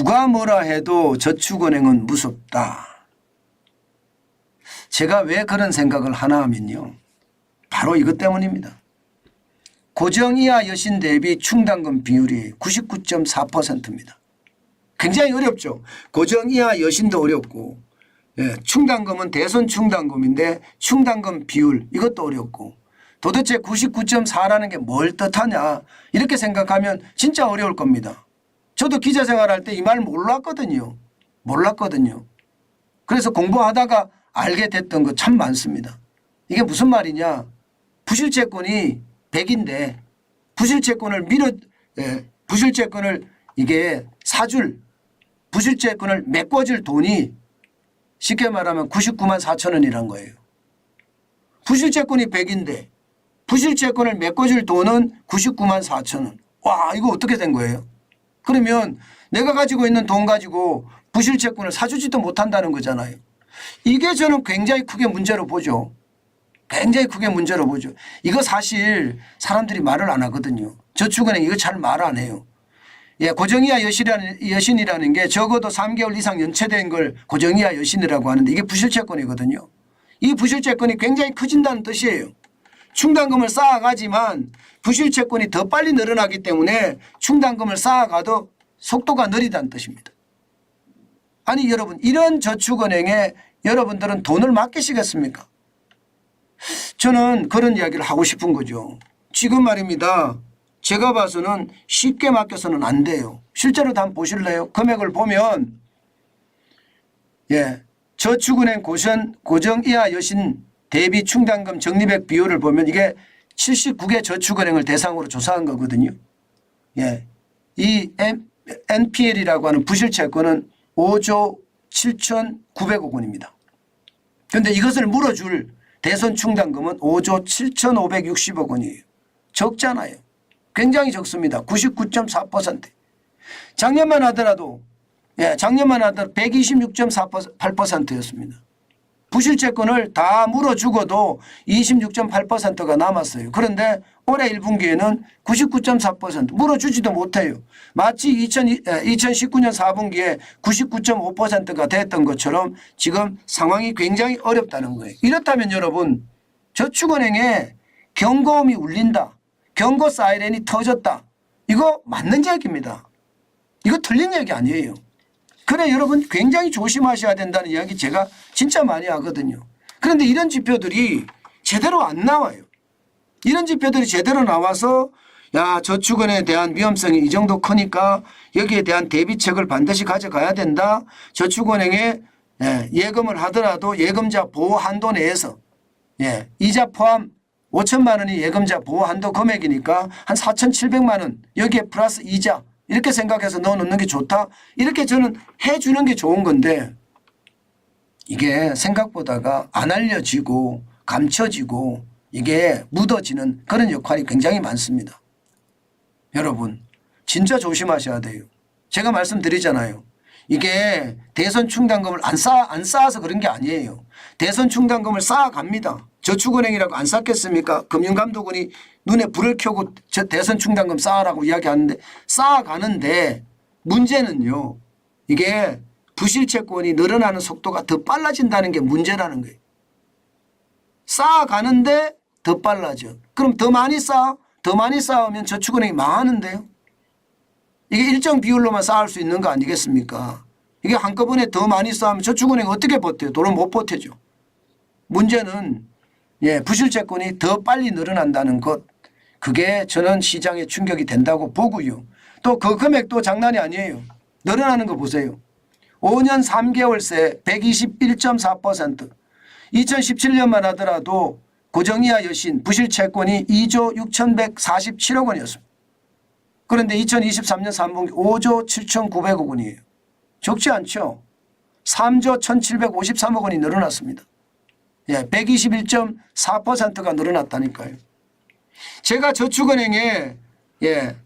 누가 뭐라 해도 저축은행은 무섭다. 제가 왜 그런 생각을 하나 하면요. 바로 이것 때문입니다. 고정 이하 여신 대비 충당금 비율이 99.4%입니다. 굉장히 어렵죠. 고정 이하 여신도 어렵고 예, 충당금은 대선 충당금인데 충당금 비율 이것도 어렵고 도대체 99.4라는 게 뭘 뜻하냐 이렇게 생각하면 진짜 어려울 겁니다. 저도 기자 생활할 때 이 말 몰랐거든요. 몰랐거든요. 그래서 공부하다가 알게 됐던 거 참 많습니다. 이게 무슨 말이냐. 부실채권이 100인데 부실채권을 밀어 예, 부실채권을 이게 사줄 부실채권을 메꿔줄 돈이 쉽게 말하면 99만 4천 원이란 거예요. 부실채권이 100인데 부실채권을 메꿔줄 돈은 99만 4천 원. 와 이거 어떻게 된 거예요? 그러면 내가 가지고 있는 돈 가지고 부실 채권을 사주지도 못한다는 거잖아요. 이게 저는 굉장히 크게 문제로 보죠. 굉장히 크게 문제로 보죠. 이거 사실 사람들이 말을 안 하거든요. 저축은행 이거 잘 말 안 해요. 예, 고정이하 여신이라는, 여신이라는 게 적어도 3개월 이상 연체된 걸 고정이하 여신이라고 하는데 이게 부실채권이거든요. 이 부실채권이 굉장히 커진다는 뜻이에요. 충당금을 쌓아가지만 부실 채권이 더 빨리 늘어나기 때문에 충당금을 쌓아가도 속도가 느리다는 뜻입니다. 아니 여러분 이런 저축은행에 여러분들은 돈을 맡기시겠습니까? 저는 그런 이야기를 하고 싶은 거죠. 지금 말입니다. 제가 봐서는 쉽게 맡겨서는 안 돼요. 실제로 한번 보실래요? 금액을 보면 예 저축은행 고전 고정 이하 여신 대비 충당금 적립액 비율을 보면 이게 79개 저축은행을 대상으로 조사한 거거든요. 예. 이 NPL이라고 하는 부실채권은 5조 7,900억 원입니다. 그런데 이것을 물어줄 대선 충당금은 5조 7,560억 원이에요. 적잖아요. 굉장히 적습니다. 99.4%. 작년만 하더라도 예, 작년만 하더라도 126.8%였습니다. 부실채권을 다 물어주고도 26.8%가 남았어요. 그런데 올해 1분기에는 99.4% 물어주지도 못해요. 마치 2000, 2019년 4분기에 99.5%가 됐던 것처럼 지금 상황이 굉장히 어렵다는 거예요. 이렇다면 여러분 저축은행에 경고음이 울린다. 경고 사이렌이 터졌다. 이거 맞는 얘기입니다. 이거 틀린 얘기 아니에요. 그래 여러분 굉장히 조심하셔야 된다는 이야기 제가 진짜 많이 하거든요. 그런데 이런 지표들이 제대로 안 나와요. 이런 지표들이 제대로 나와서 야 저축은에 대한 위험성이 이 정도 크니까 여기에 대한 대비책을 반드시 가져가야 된다. 저축은행에 예, 예금을 하더라도 예금자 보호 한도 내에서 예, 이자 포함 5천만 원이 예금자 보호 한도 금액이니까 한 4,700만 원 여기에 플러스 이자 이렇게 생각해서 넣어놓는 게 좋다. 이렇게 저는 해주는 게 좋은 건데 이게 생각보다가 안 알려지고 감춰지고 이게 묻어지는 그런 역할이 굉장히 많습니다. 여러분 진짜 조심하셔야 돼요. 제가 말씀드리잖아요. 이게 대선 충당금을 안 쌓아, 안 쌓아서 그런 게 아니에요. 대선 충당금을 쌓아갑니다. 저축은행이라고 안 쌓겠습니까? 금융감독원이 눈에 불을 켜고 저 대선 충당금 쌓으라고 이야기하는데 쌓아가는데 문제는요. 이게 부실채권이 늘어나는 속도가 더 빨라진다는 게 문제라는 거예요. 쌓아가는데 더 빨라져. 그럼 더 많이 쌓아? 더 많이 쌓으면 저축은행이 망하는데요. 이게 일정 비율로만 쌓을 수 있는 거 아니겠습니까? 이게 한꺼번에 더 많이 쌓으면 저축은행 어떻게 버텨요? 돈을 못 버텨죠. 문제는 예, 부실채권이 더 빨리 늘어난다는 것. 그게 저는 시장에 충격이 된다고 보고요. 또 그 금액도 장난이 아니에요. 늘어나는 거 보세요. 5년 3개월 새 121.4% 2017년만 하더라도 고정이하 여신 부실채권이 2조 6,147억 원이었습니다. 그런데 2023년 3분기 5조 7,900억 원이에요. 적지 않죠. 3조 1,753억 원이 늘어났습니다. 예, 121.4%가 늘어났다니까요. 제가 저축은행에 예,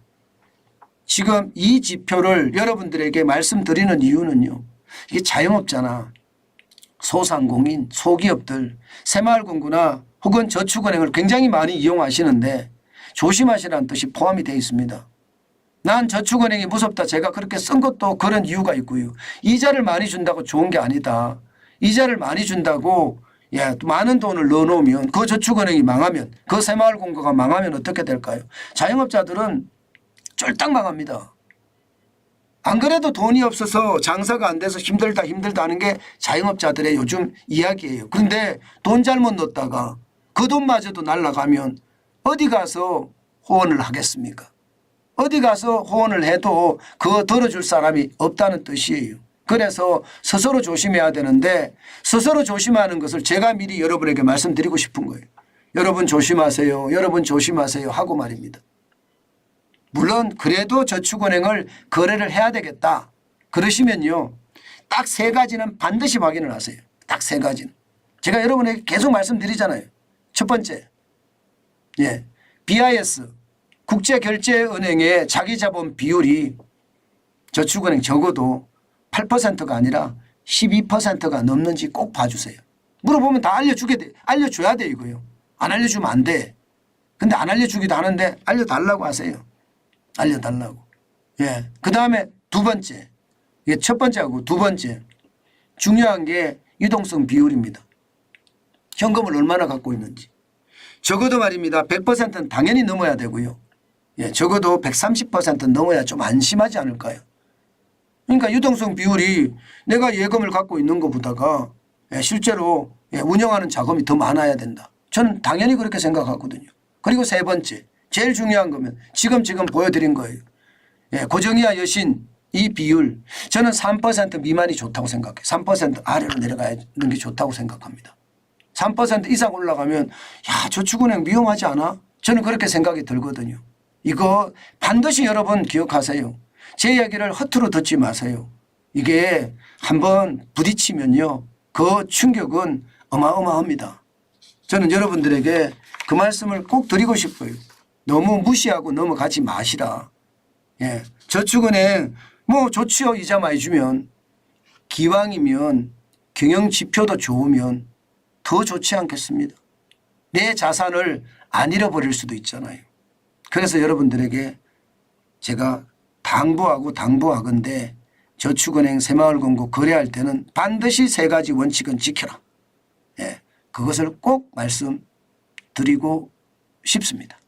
지금 이 지표를 여러분들에게 말씀드리는 이유는요. 이게 자영업자나 소상공인, 소기업들, 새마을금고나 혹은 저축은행을 굉장히 많이 이용하시는데 조심하시라는 뜻이 포함이 되어 있습니다. 난 저축은행이 무섭다. 제가 그렇게 쓴 것도 그런 이유가 있고요. 이자를 많이 준다고 좋은 게 아니다. 이자를 많이 준다고 예, 또 많은 돈을 넣어놓으면 그 저축은행이 망하면 그 새마을공고가 망하면 어떻게 될까요? 자영업자들은 쫄딱 망합니다. 안 그래도 돈이 없어서 장사가 안 돼서 힘들다 힘들다 하는 게 자영업자들의 요즘 이야기예요. 그런데 돈 잘못 넣었다가 그 돈마저도 날라가면 어디 가서 호언을 하겠습니까? 어디 가서 호언을 해도 그거 들어줄 사람이 없다는 뜻이에요. 그래서 스스로 조심해야 되는데 스스로 조심하는 것을 제가 미리 여러분에게 말씀드리고 싶은 거예요. 여러분 조심하세요. 여러분 조심하세요. 하고 말입니다. 물론 그래도 저축은행을 거래를 해야 되겠다. 그러시면요. 딱 세 가지는 반드시 확인을 하세요. 딱 세 가지는. 제가 여러분에게 계속 말씀드리잖아요. 첫 번째. 예. BIS 국제결제은행의 자기자본 비율이 저축은행 적어도 8%가 아니라 12%가 넘는지 꼭 봐주세요. 물어보면 다 알려주게 돼. 알려줘야 돼 이거요. 안 알려주면 안 돼. 근데 안 알려주기도 하는데 알려달라고 하세요. 알려달라고. 예. 그 다음에 두 번째. 이게 첫 번째하고 두 번째. 중요한 게 유동성 비율입니다. 현금을 얼마나 갖고 있는지. 적어도 말입니다. 100%는 당연히 넘어야 되고요. 예, 적어도 130% 넘어야 좀 안심하지 않을까요? 그러니까 유동성 비율이 내가 예금을 갖고 있는 것보다가 예, 실제로 예, 운영하는 자금이 더 많아야 된다. 저는 당연히 그렇게 생각하거든요. 그리고 세 번째, 제일 중요한 거면 지금 지금 보여드린 거예요. 예, 고정이와 여신 이 비율 저는 3% 미만이 좋다고 생각해요. 3% 아래로 내려가는 게 좋다고 생각합니다. 3% 이상 올라가면 야 저축은행 위험하지 않아? 저는 그렇게 생각이 들거든요. 이거 반드시 여러분 기억하세요. 제 이야기를 허투루 듣지 마세요. 이게 한번 부딪히면요. 그 충격은 어마어마합니다. 저는 여러분들에게 그 말씀을 꼭 드리고 싶어요. 너무 무시하고 넘어가지 마시라. 예. 저축은행 뭐 좋지요. 이자 많이 주면 기왕이면 경영 지표도 좋으면 더 좋지 않겠습니다. 내 자산을 안 잃어버릴 수도 있잖아요. 그래서 여러분들에게 제가 당부하고 당부하건대 저축은행 새마을금고 거래할 때는 반드시 세 가지 원칙은 지켜라. 예, 그것을 꼭 말씀드리고 싶습니다.